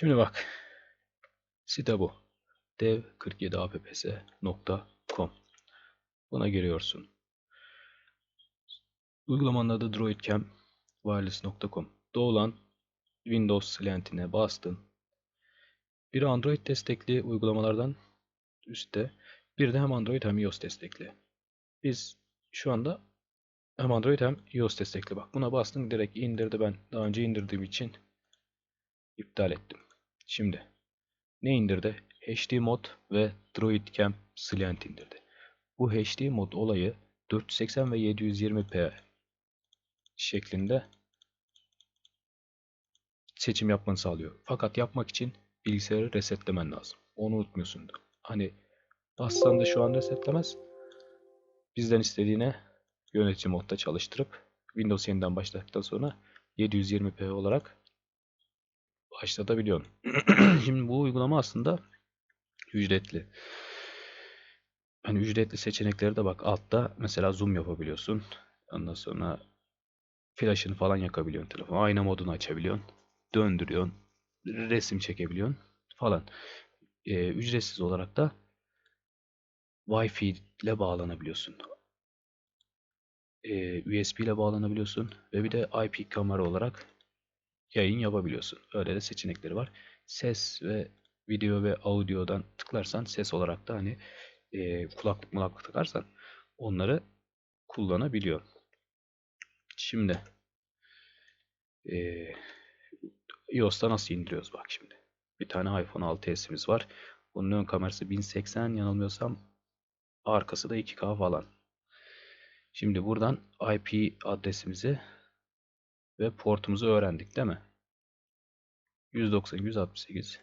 Şimdi bak. Site bu. dev47apps.com Buna giriyorsun. Uygulamanın adı droidcam wireless.com. Doğulan Windows silentine bastın. Bir Android destekli uygulamalardan üstte. Bir de hem Android hem iOS destekli. Biz şu anda hem Android hem iOS destekli. Bak buna bastın direkt indirdi ben. Daha önce indirdiğim için iptal ettim. Şimdi ne indirdi? HD mod ve DroidCam Slant indirdi. Bu HD mod olayı 480 ve 720p şeklinde seçim yapmanı sağlıyor. Fakat yapmak için bilgisayarı resetlemen lazım. Onu unutmuyorsun. Hani bassan da şu an resetlemez. Bizden istediğine yönetici modda çalıştırıp Windows yeniden başladıktan sonra 720p olarak başlatabiliyorsun. Şimdi bu uygulama aslında ücretli. Hani ücretli seçenekleri de bak altta mesela zoom yapabiliyorsun. Ondan sonra flash'ını falan yakabiliyorsun telefon. Ayna modunu açabiliyorsun. Döndürüyorsun. Resim çekebiliyorsun falan. Ee, ücretsiz olarak da Wi-Fi ile bağlanabiliyorsun. Ee, USB ile bağlanabiliyorsun ve bir de IP kamera olarak yayın yapabiliyorsun. Öyle de seçenekleri var. Ses ve video ve audio'dan tıklarsan ses olarak da hani e, kulaklık mulaklık takarsan onları kullanabiliyor. Şimdi e, iOS'ta nasıl indiriyoruz bak şimdi. Bir tane iPhone 6s'imiz var. Bunun ön kamerası 1080 yanılmıyorsam arkası da 2K falan. Şimdi buradan IP adresimizi ve portumuzu öğrendik değil mi? 190, 168,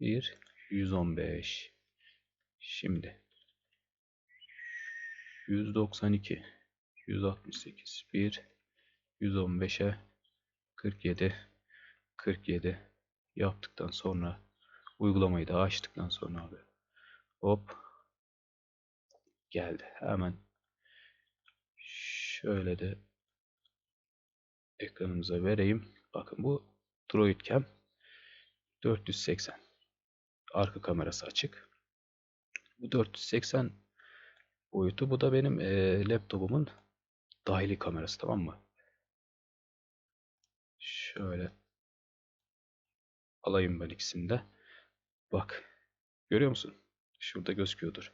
1, 115. Şimdi 192, 168, 1, 115'e 47, 47 yaptıktan sonra uygulamayı da açtıktan sonra abi hop geldi. Hemen şöyle de ekranımıza vereyim. Bakın bu DroidCam 480. Arka kamerası açık. Bu 480 boyutu. Bu da benim e, laptopumun dahili kamerası tamam mı? Şöyle alayım ben ikisini de. Bak. Görüyor musun? Şurada gözüküyordur.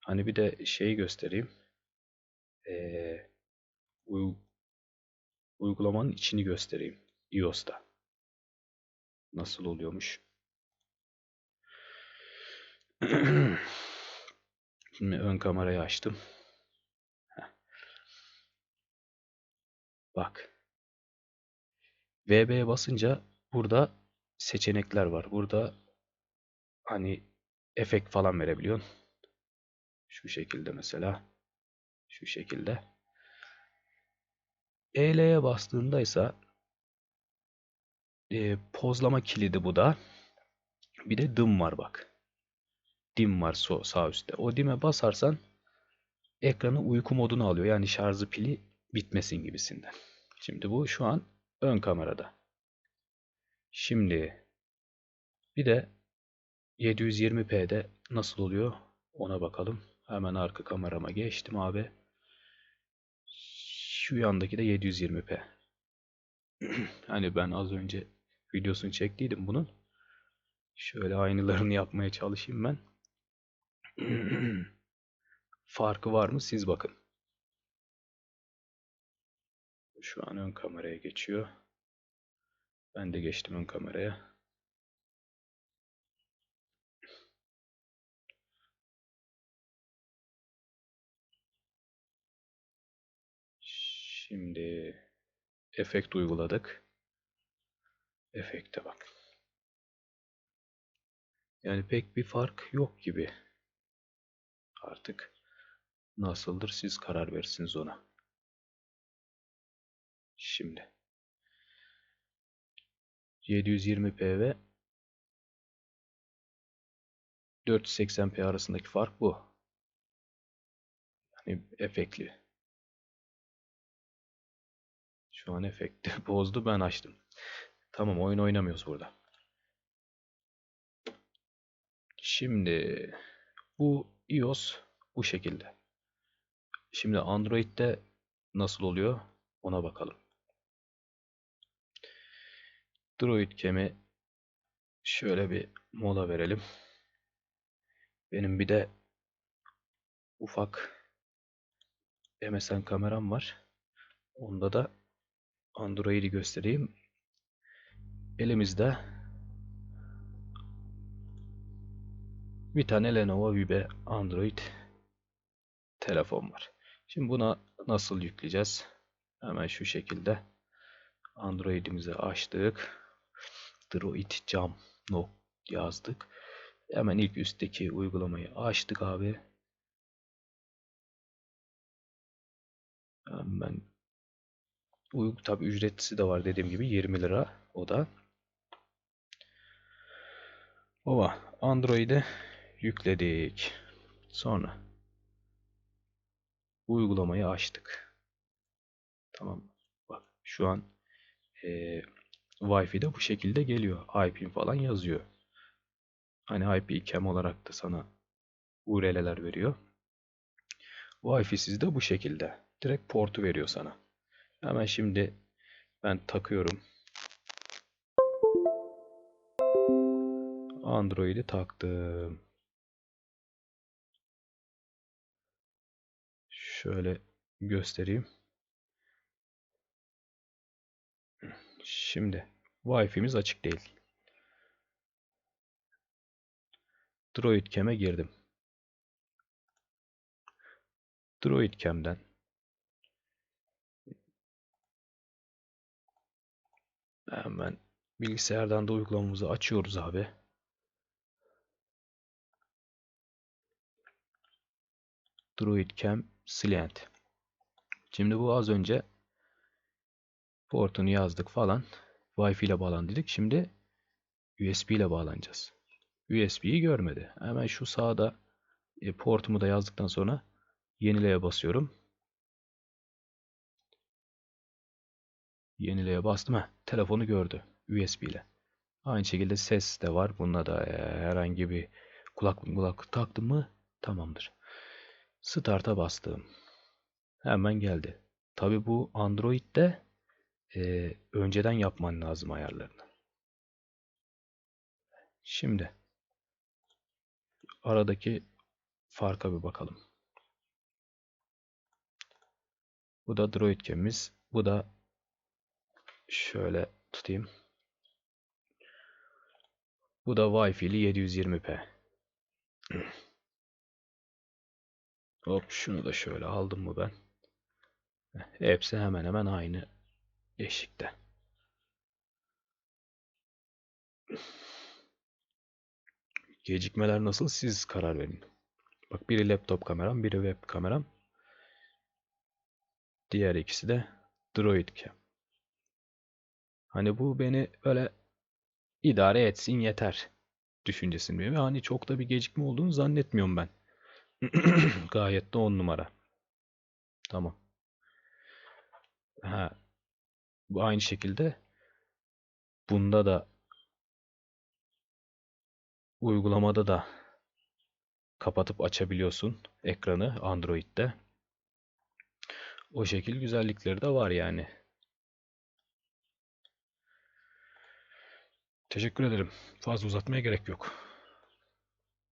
Hani bir de şeyi göstereyim. Ee, uygulamanın içini göstereyim. iOS'ta. Nasıl oluyormuş? Şimdi ön kamerayı açtım. Bak. VB'ye basınca burada seçenekler var. Burada hani efekt falan verebiliyorsun. Şu şekilde mesela. Şu şekilde. EL'ye bastığında ise e, pozlama kilidi bu da. Bir de dım var bak. Dim var sağ üstte. O dime basarsan ekranı uyku modunu alıyor. Yani şarjı pili bitmesin gibisinden. Şimdi bu şu an ön kamerada. Şimdi bir de 720p'de nasıl oluyor ona bakalım. Hemen arka kamerama geçtim abi. Şu yandaki de 720p. hani ben az önce videosunu çektiydim bunun. Şöyle aynılarını yapmaya çalışayım ben. Farkı var mı siz bakın. Şu an ön kameraya geçiyor. Ben de geçtim ön kameraya. Şimdi efekt uyguladık. Efekte bak. Yani pek bir fark yok gibi. Artık nasıldır siz karar versiniz ona. Şimdi 720p ve 480p arasındaki fark bu. Yani efektli. Şu an efekti bozdu ben açtım. Tamam oyun oynamıyoruz burada. Şimdi bu iOS bu şekilde. Şimdi Android'de nasıl oluyor ona bakalım. Droid Cam'i şöyle bir mola verelim. Benim bir de ufak MSN kameram var. Onda da Android'i göstereyim. Elimizde bir tane Lenovo Vibe Android telefon var. Şimdi buna nasıl yükleyeceğiz? Hemen şu şekilde Android'imizi açtık. Droid Cam no yazdık. Hemen ilk üstteki uygulamayı açtık abi. Hemen tabi ücretlisi de var dediğim gibi 20 lira o da. Ova Android'e yükledik. Sonra uygulamayı açtık. Tamam. Bak şu an e, Wi-Fi de bu şekilde geliyor. IP falan yazıyor. Hani IP cam olarak da sana URL'ler veriyor. Wi-Fi sizde bu şekilde. Direkt portu veriyor sana. Hemen şimdi ben takıyorum. Android'i taktım. Şöyle göstereyim. Şimdi Wi-Fi'miz açık değil. Droid Cam'e girdim. Droid hemen bilgisayardan da uygulamamızı açıyoruz abi. Droid Cam Silent. Şimdi bu az önce portunu yazdık falan. Wi-Fi ile bağlan dedik. Şimdi USB ile bağlanacağız. USB'yi görmedi. Hemen şu sağda e, portumu da yazdıktan sonra yenileye basıyorum. Yenileye bastım. Heh, telefonu gördü USB ile. Aynı şekilde ses de var. Bunda da e, herhangi bir kulaklık kulaklık taktım mı tamamdır. Start'a bastım. Hemen geldi. Tabi bu Android'de e, önceden yapman lazım ayarlarını. Şimdi aradaki farka bir bakalım. Bu da Droid Cam'imiz. Bu da şöyle tutayım. Bu da Wi-Fi'li 720p. Hop şunu da şöyle aldım mı ben? Hepsi hemen hemen aynı eşikte. Gecikmeler nasıl siz karar verin. Bak biri laptop kameram, biri web kameram. Diğer ikisi de Droid Cam. Hani bu beni öyle idare etsin yeter düşüncesindeyim. Ve hani çok da bir gecikme olduğunu zannetmiyorum ben. Gayet de on numara. Tamam. Ha. Bu aynı şekilde bunda da uygulamada da kapatıp açabiliyorsun ekranı Android'de. O şekil güzellikleri de var yani. Teşekkür ederim. Fazla uzatmaya gerek yok.